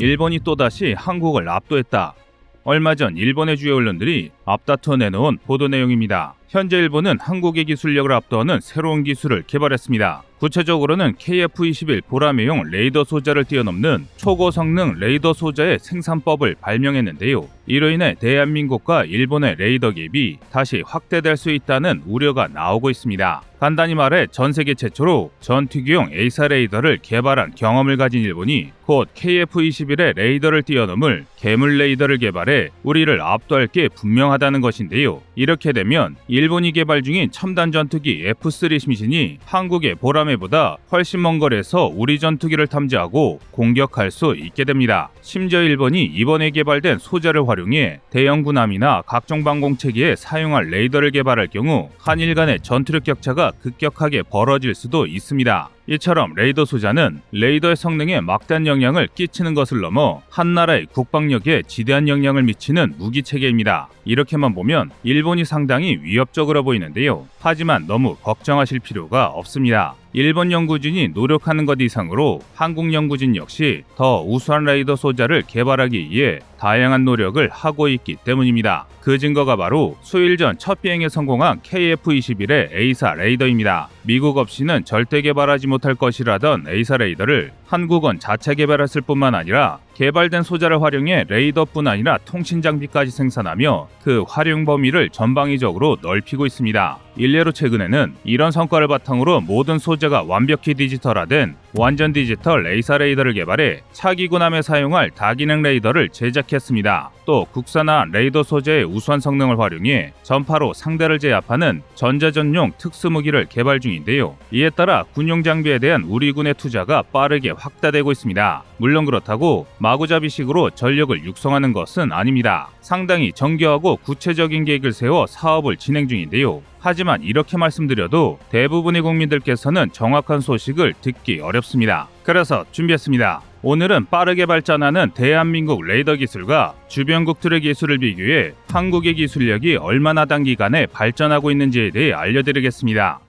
일본이 또다시 한국을 압도했다. 얼마 전 일본의 주요 언론들이 앞다투어 내놓은 보도 내용입니다. 현재 일본은 한국의 기술력을 압도하는 새로운 기술을 개발했습니다. 구체적으로는 KF-21 보라매용 레이더 소자를 뛰어넘는 초고성능 레이더 소자의 생산법을 발명했는데요. 이로 인해 대한민국과 일본의 레이더 갭이 다시 확대될 수 있다는 우려가 나오고 있습니다. 간단히 말해 전 세계 최초로 전투기용 A사 레이더를 개발한 경험을 가진 일본이 곧 KF-21의 레이더를 뛰어넘을 괴물 레이더를 개발해 우리를 압도할 게 분명하다는 것인데요. 이렇게 되면 일본이 개발 중인 첨단 전투기 F3 심신이 한국의 보라매보다 훨씬 먼 거리에서 우리 전투기를 탐지하고 공격할 수 있게 됩니다. 심지어 일본이 이번에 개발된 소자를 활용 해 대형 군함이나 각종 방공 체계에 사용할 레이더를 개발할 경우 한일 간의 전투력 격차가 급격하게 벌어질 수도 있습니다. 이처럼 레이더 소자는 레이더의 성능에 막대한 영향을 끼치는 것을 넘어 한 나라의 국방력에 지대한 영향을 미치는 무기 체계입니다. 이렇게만 보면 일본이 상당히 위협적으로 보이는데요. 하지만 너무 걱정하실 필요가 없습니다. 일본 연구진이 노력하는 것 이상으로 한국 연구진 역시 더 우수한 레이더 소자를 개발하기 위해 다양한 노력을 하고 있기 때문입니다. 그 증거가 바로 수일 전 첫 비행에 성공한 KF-21의 A사 레이더입니다. 미국 없이는 절대 개발하지 못할 것이라던 A사 레이더를 한국은 자체 개발했을 뿐만 아니라 개발된 소자를 활용해 레이더뿐 아니라 통신 장비까지 생산하며 그 활용 범위를 전방위적으로 넓히고 있습니다. 일례로 최근에는 이런 성과를 바탕으로 모든 소재가 완벽히 디지털화된 완전 디지털 레이사 레이더를 개발해 차기 군함에 사용할 다기능 레이더를 제작했습니다. 또 국산화 레이더 소재의 우수한 성능을 활용해 전파로 상대를 제압하는 전자전용 특수무기를 개발 중인데요. 이에 따라 군용 장비에 대한 우리 군의 투자가 빠르게 확대되고 있습니다. 물론 그렇다고 마구잡이식으로 전력을 육성하는 것은 아닙니다. 상당히 정교하고 구체적인 계획을 세워 사업을 진행 중인데요. 하지만 이렇게 말씀드려도 대부분의 국민들께서는 정확한 소식을 듣기 어렵습니다. 그래서 준비했습니다. 오늘은 빠르게 발전하는 대한민국 레이더 기술과 주변국들의 기술을 비교해 한국의 기술력이 얼마나 단기간에 발전하고 있는지에 대해 알려드리겠습니다.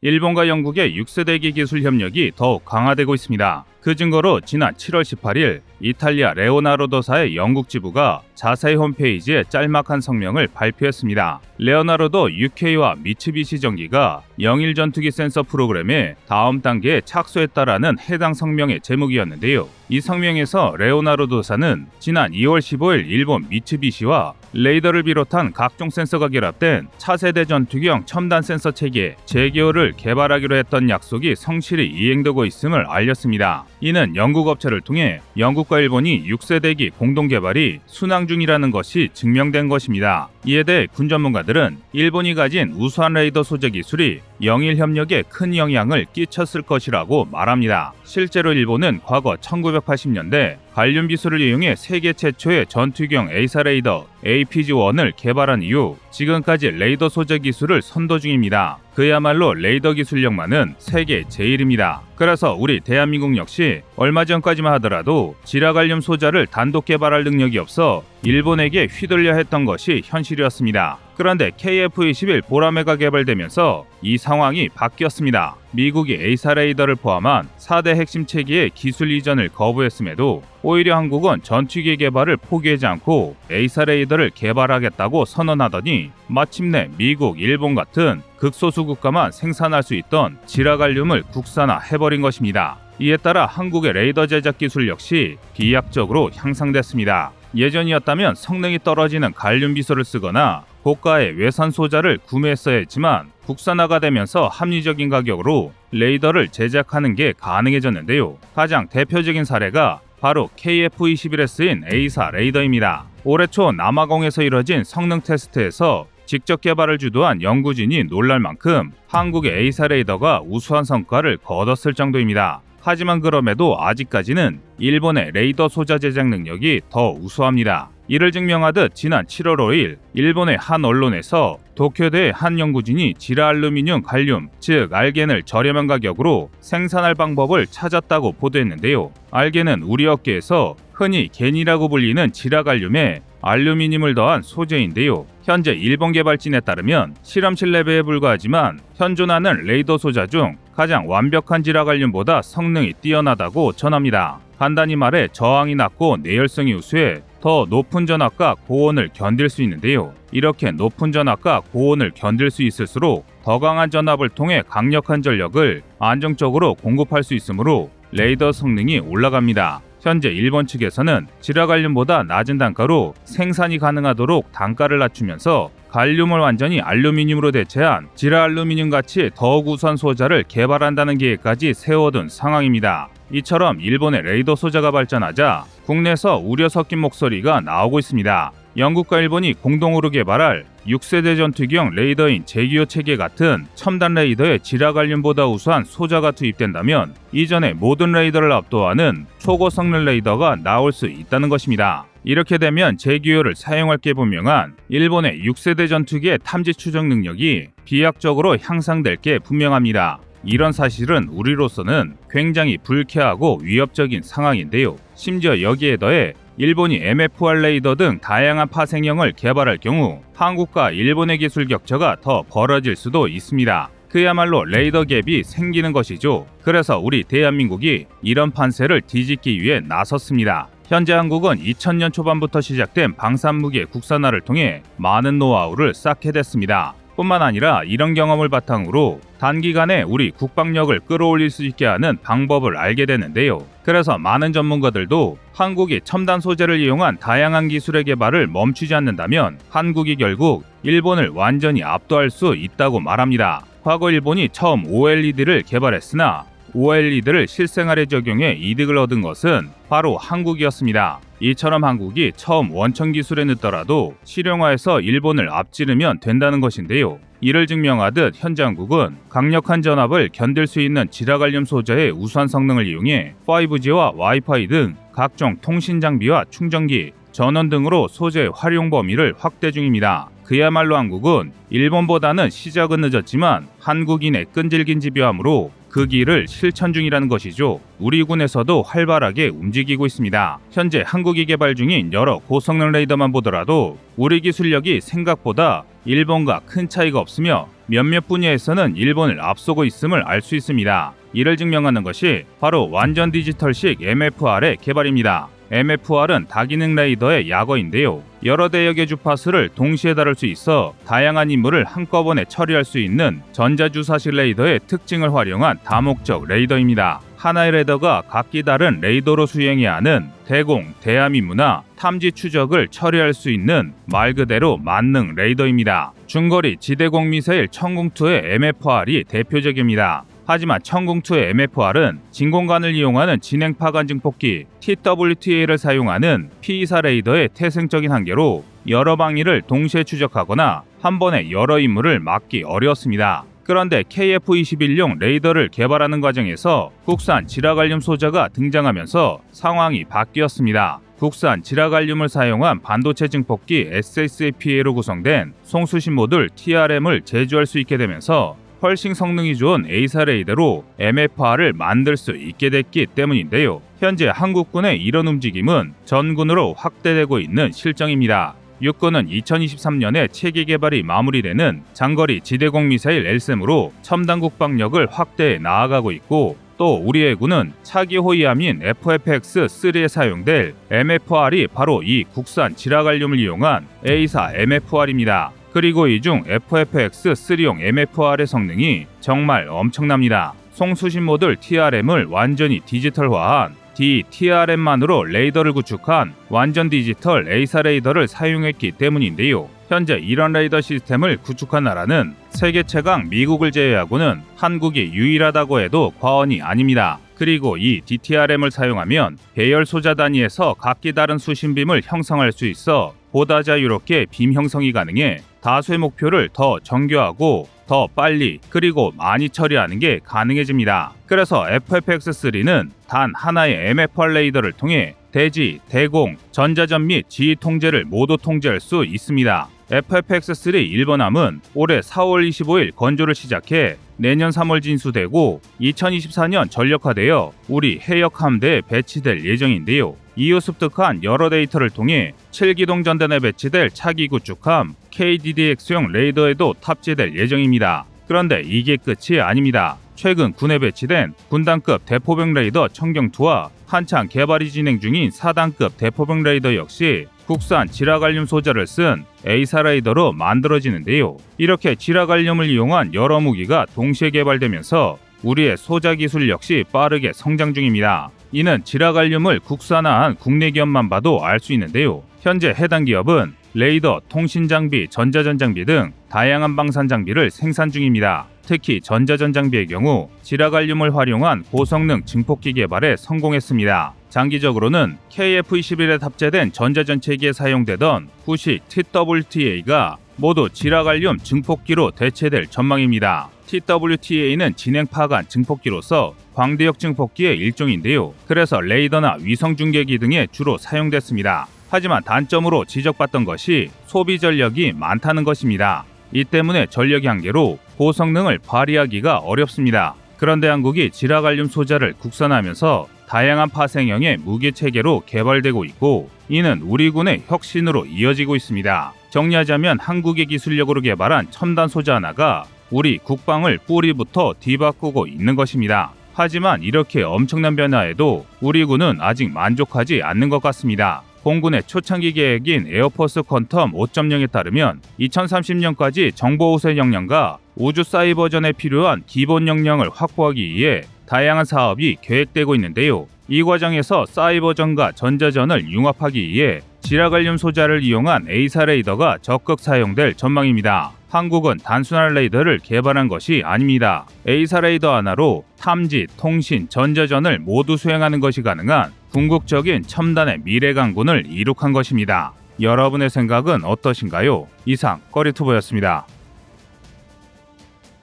일본과 영국의 6세 대기 기술 협력이 더욱 강화되고 있습니다. 그 증거로 지난 7월 18일 이탈리아 레오나르도사의 영국 지부가 자사의 홈페이지에 짤막한 성명을 발표했습니다. 레오나르도 UK와 미츠비시 전기가 영일 전투기 센서 프로그램에 다음 단계에 착수했다라는 해당 성명의 제목이었는데요. 이 성명에서 레오나르도사는 지난 2월 15일 일본 미츠비시와 레이더를 비롯한 각종 센서가 결합된 차세대 전투기용 첨단 센서 체계 제기어를 개발하기로 했던 약속이 성실히 이행되고 있음을 알렸습니다. 이는 영국 업체를 통해 영국과 일본이 6세대기 공동 개발이 순항 중이라는 것이 증명된 것입니다. 이에 대해 군 전문가들은 일본이 가진 우수한 레이더 소재 기술이 영일 협력에 큰 영향을 끼쳤을 것이라고 말합니다. 실제로 일본은 과거 1980년대 관련 기술을 이용해 세계 최초의 전투경 A사 레이더 APG-1을 개발한 이후 지금까지 레이더 소재 기술을 선도 중입니다. 그야말로 레이더 기술력만은 세계 제일입니다. 그래서 우리 대한민국 역시 얼마 전까지만 하더라도 지라갈륨 소자를 단독 개발할 능력이 없어 일본에게 휘둘려 했던 것이 현실이었습니다. 그런데 KF-21 보라매가 개발되면서 이 상황이 바뀌었습니다. 미국이 A사 레이더를 포함한 4대 핵심 체계의 기술 이전을 거부했음에도 오히려 한국은 전투기 개발을 포기하지 않고 A사 레이더를 개발하겠다고 선언하더니 마침내 미국, 일본 같은 극소수 국가만 생산할 수 있던 지라갈륨을 국산화해버린 것입니다. 이에 따라 한국의 레이더 제작 기술 역시 비약적으로 향상됐습니다. 예전이었다면 성능이 떨어지는 갈륨 비소를 쓰거나 고가의 외산 소자를 구매했어야 했지만 국산화가 되면서 합리적인 가격으로 레이더를 제작하는 게 가능해졌는데요. 가장 대표적인 사례가 바로 KF-21S인 A사 레이더입니다. 올해 초 남아공에서 이뤄진 성능 테스트에서 직접 개발을 주도한 연구진이 놀랄 만큼 한국의 A사 레이더가 우수한 성과를 거뒀을 정도입니다. 하지만 그럼에도 아직까지는 일본의 레이더 소자 제작 능력이 더 우수합니다. 이를 증명하듯 지난 7월 5일 일본의 한 언론에서 도쿄대 한 연구진이 지라알루미늄 갈륨, 즉 알겐을 저렴한 가격으로 생산할 방법을 찾았다고 보도했는데요. 알겐은 우리 업계에서 흔히 겐이라고 불리는 지라갈륨에 알루미늄을 더한 소재인데요. 현재 일본 개발진에 따르면 실험실 레벨에 불과하지만 현존하는 레이더 소자 중 가장 완벽한 지라갈륨보다 성능이 뛰어나다고 전합니다. 간단히 말해 저항이 낮고 내열성이 우수해 더 높은 전압과 고온을 견딜 수 있는데요. 이렇게 높은 전압과 고온을 견딜 수 있을수록 더 강한 전압을 통해 강력한 전력을 안정적으로 공급할 수 있으므로 레이더 성능이 올라갑니다. 현재 일본 측에서는 지라갈륨보다 낮은 단가로 생산이 가능하도록 단가를 낮추면서 갈륨을 완전히 알루미늄으로 대체한 지라알루미늄 같이 더욱 우수한 소자를 개발한다는 계획까지 세워둔 상황입니다. 이처럼 일본의 레이더 소자가 발전하자 국내에서 우려 섞인 목소리가 나오고 있습니다. 영국과 일본이 공동으로 개발할 6세대 전투기용 레이더인 제기호 체계 같은 첨단 레이더에 지라갈륨보다 우수한 소자가 투입된다면 이전의 모든 레이더를 압도하는 초고 성능 레이더가 나올 수 있다는 것입니다. 이렇게 되면 제기호를 사용할 게 분명한 일본의 6세대 전투기의 탐지 추적 능력이 비약적으로 향상될 게 분명합니다. 이런 사실은 우리로서는 굉장히 불쾌하고 위협적인 상황인데요. 심지어 여기에 더해 일본이 MFR 레이더 등 다양한 파생형을 개발할 경우 한국과 일본의 기술 격차가 더 벌어질 수도 있습니다. 그야말로 레이더 갭이 생기는 것이죠. 그래서 우리 대한민국이 이런 판세를 뒤집기 위해 나섰습니다. 현재 한국은 2000년 초반부터 시작된 방산무기의 국산화를 통해 많은 노하우를 쌓게 됐습니다. 뿐만 아니라 이런 경험을 바탕으로 단기간에 우리 국방력을 끌어올릴 수 있게 하는 방법을 알게 되는데요. 그래서 많은 전문가들도 한국이 첨단 소재를 이용한 다양한 기술의 개발을 멈추지 않는다면 한국이 결국 일본을 완전히 압도할 수 있다고 말합니다. 과거 일본이 처음 OLED를 개발했으나 OLED를 실생활에 적용해 이득을 얻은 것은 바로 한국이었습니다. 이처럼 한국이 처음 원천 기술에 늦더라도 실용화해서 일본을 앞지르면 된다는 것인데요. 이를 증명하듯 현재 한국은 강력한 전압을 견딜 수 있는 지라갈륨 소재의 우수한 성능을 이용해 5G와 와이파이 등 각종 통신 장비와 충전기, 전원 등으로 소재의 활용 범위를 확대 중입니다. 그야말로 한국은 일본보다는 시작은 늦었지만 한국인의 끈질긴 지배함으로 그 길을 실천 중이라는 것이죠. 우리 군에서도 활발하게 움직이고 있습니다. 현재 한국이 개발 중인 여러 고성능 레이더만 보더라도 우리 기술력이 생각보다 일본과 큰 차이가 없으며 몇몇 분야에서는 일본을 앞서고 있음을 알 수 있습니다. 이를 증명하는 것이 바로 완전 디지털식 MFR의 개발입니다. MFR은 다기능 레이더의 약어인데요. 여러 대역의 주파수를 동시에 다룰 수 있어 다양한 임무를 한꺼번에 처리할 수 있는 전자주사식 레이더의 특징을 활용한 다목적 레이더입니다. 하나의 레이더가 각기 다른 레이더로 수행해야 하는 대공, 대함 임무나 탐지 추적을 처리할 수 있는 말 그대로 만능 레이더입니다. 중거리 지대공 미사일 천궁2의 MFR이 대표적입니다. 하지만 천궁2의 MFR은 진공관을 이용하는 진행파관 증폭기 TWTA를 사용하는 P24 레이더의 태생적인 한계로 여러 방위를 동시에 추적하거나 한 번에 여러 임무를 막기 어려웠습니다. 그런데 KF-21용 레이더를 개발하는 과정에서 국산 지라갈륨 소자가 등장하면서 상황이 바뀌었습니다. 국산 지라갈륨을 사용한 반도체 증폭기 SSAPA로 구성된 송수신 모듈 TRM을 제조할 수 있게 되면서 훨씬 성능이 좋은 A사 레이더로 MFR을 만들 수 있게 됐기 때문인데요. 현재 한국군의 이런 움직임은 전군으로 확대되고 있는 실정입니다. 육군은 2023년에 체계 개발이 마무리되는 장거리 지대공 미사일 LSM으로 첨단 국방력을 확대해 나아가고 있고 또 우리 해군은 차기 호위함인 FFX-3에 사용될 MFR이 바로 이 국산 지라갈륨을 이용한 A사 MFR입니다. 그리고 이 중 FFX-3용 MFR의 성능이 정말 엄청납니다. 송수신 모듈 TRM을 완전히 디지털화한 DTRM만으로 레이더를 구축한 완전 디지털 A사 레이더를 사용했기 때문인데요. 현재 이런 레이더 시스템을 구축한 나라는 세계 최강 미국을 제외하고는 한국이 유일하다고 해도 과언이 아닙니다. 그리고 이 DTRM을 사용하면 배열 소자 단위에서 각기 다른 수신빔을 형성할 수 있어 보다 자유롭게 빔 형성이 가능해 다수의 목표를 더 정교하고 더 빨리 그리고 많이 처리하는 게 가능해집니다. 그래서 FFX3는 단 하나의 MFR 레이더를 통해 대지, 대공, 전자전 및 지휘 통제를 모두 통제할 수 있습니다. FFX3 일본함은 올해 4월 25일 건조를 시작해 내년 3월 진수되고 2024년 전력화되어 우리 해역 함대에 배치될 예정인데요. 이후 습득한 여러 데이터를 통해 7기동 전단에 배치될 차기 구축함 KDDX용 레이더에도 탑재될 예정입니다. 그런데 이게 끝이 아닙니다. 최근 군에 배치된 군단급 대포병 레이더 청경2와 한창 개발이 진행 중인 4단급 대포병 레이더 역시 국산 지라갈륨 소자를 쓴 A사 레이더로 만들어지는데요. 이렇게 지라갈륨을 이용한 여러 무기가 동시에 개발되면서 우리의 소자 기술 역시 빠르게 성장 중입니다. 이는 지라갈륨을 국산화한 국내 기업만 봐도 알 수 있는데요. 현재 해당 기업은 레이더, 통신 장비, 전자전 장비 등 다양한 방산 장비를 생산 중입니다. 특히 전자전 장비의 경우 지라갈륨을 활용한 고성능 증폭기 개발에 성공했습니다. 장기적으로는 KF-21에 탑재된 전자전 체계에 사용되던 후식 TWTA가 모두 지라갈륨 증폭기로 대체될 전망입니다. TWTA는 진행 파간 증폭기로서 광대역 증폭기의 일종인데요. 그래서 레이더나 위성 중계기 등에 주로 사용됐습니다. 하지만 단점으로 지적받던 것이 소비 전력이 많다는 것입니다. 이 때문에 전력이 한계로 고성능을 발휘하기가 어렵습니다. 그런데 한국이 지라갈륨 소자를 국산하면서 다양한 파생형의 무기 체계로 개발되고 있고 이는 우리 군의 혁신으로 이어지고 있습니다. 정리하자면 한국의 기술력으로 개발한 첨단 소자 하나가 우리 국방을 뿌리부터 뒤바꾸고 있는 것입니다. 하지만 이렇게 엄청난 변화에도 우리 군은 아직 만족하지 않는 것 같습니다. 공군의 초창기 계획인 에어포스 퀀텀 5.0에 따르면 2030년까지 정보 우세 역량과 우주 사이버전에 필요한 기본 역량을 확보하기 위해 다양한 사업이 계획되고 있는데요. 이 과정에서 사이버전과 전자전을 융합하기 위해 지라갈륨 소자를 이용한 A사 레이더가 적극 사용될 전망입니다. 한국은 단순한 레이더를 개발한 것이 아닙니다. A사 레이더 하나로 탐지, 통신, 전자전을 모두 수행하는 것이 가능한 궁극적인 첨단의 미래 강군을 이룩한 것입니다. 여러분의 생각은 어떠신가요? 이상 꺼리투브였습니다.